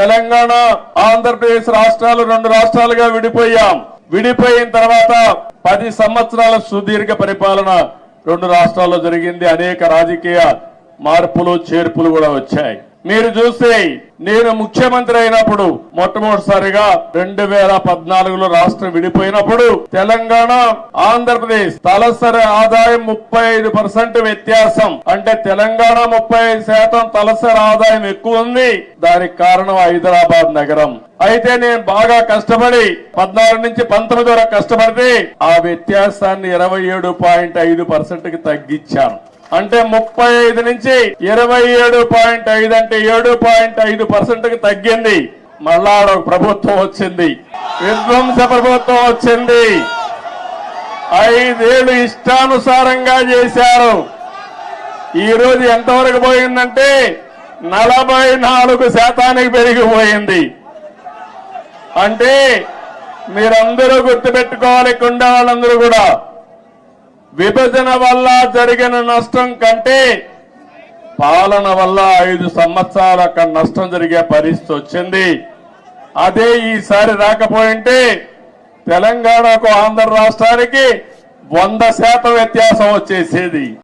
తెలంగాణ ఆంధ్రప్రదేశ్ రాష్ట్రాలు రెండు రాష్ట్రాలుగా విడిపోయాం. విడిపోయిన తర్వాత పది సంవత్సరాల సుదీర్ఘ పరిపాలన రెండు రాష్ట్రాల్లో జరిగింది. అనేక రాజకీయ మార్పులు చేర్పులు కూడా వచ్చాయి. మీరు చూస్తే నేను ముఖ్యమంత్రి అయినప్పుడు మొట్టమొదటిసారిగా రెండు వేల పద్నాలుగులో రాష్ట్రం విడిపోయినప్పుడు తెలంగాణ ఆంధ్రప్రదేశ్ తలసరి ఆదాయం ముప్పై ఐదు పర్సెంట్ వ్యత్యాసం. అంటే తెలంగాణ ముప్పై ఐదు శాతం తలసరి ఆదాయం ఎక్కువ ఉంది. దానికి కారణం హైదరాబాద్ నగరం. అయితే నేను బాగా కష్టపడి పద్నాలుగు నుంచి పంతొమ్మిది వరకు కష్టపడితే ఆ వ్యత్యాసాన్ని ఇరవై ఏడు పాయింట్ ఐదు పర్సెంట్కి తగ్గించాను. అంటే ముప్పై ఐదు నుంచి ఇరవై ఏడు పాయింట్ ఐదు అంటే ఏడు పాయింట్ ఐదు పర్సెంట్కి తగ్గింది. మళ్ళా ఒక ప్రభుత్వం వచ్చింది. విధ్వంస ప్రభుత్వం వచ్చింది. ఐదేళ్ళు ఇష్టానుసారంగా చేశారు. ఈ రోజు ఎంతవరకు పోయిందంటే నలభై నాలుగు శాతానికి పెరిగిపోయింది. అంటే మీరందరూ గుర్తుపెట్టుకోవాలి కుండ వాళ్ళందరూ కూడా. విభజన వల్ల జరిగిన నష్టం కంటే పాలన వల్ల ఐదు సంవత్సరాల నష్టం జరిగే పరిస్థితి వచ్చింది. అదే ఈసారి రాకపోయింటే తెలంగాణకు ఆంధ్ర రాష్ట్రానికి వంద శాతం వ్యత్యాసం వచ్చేసేది.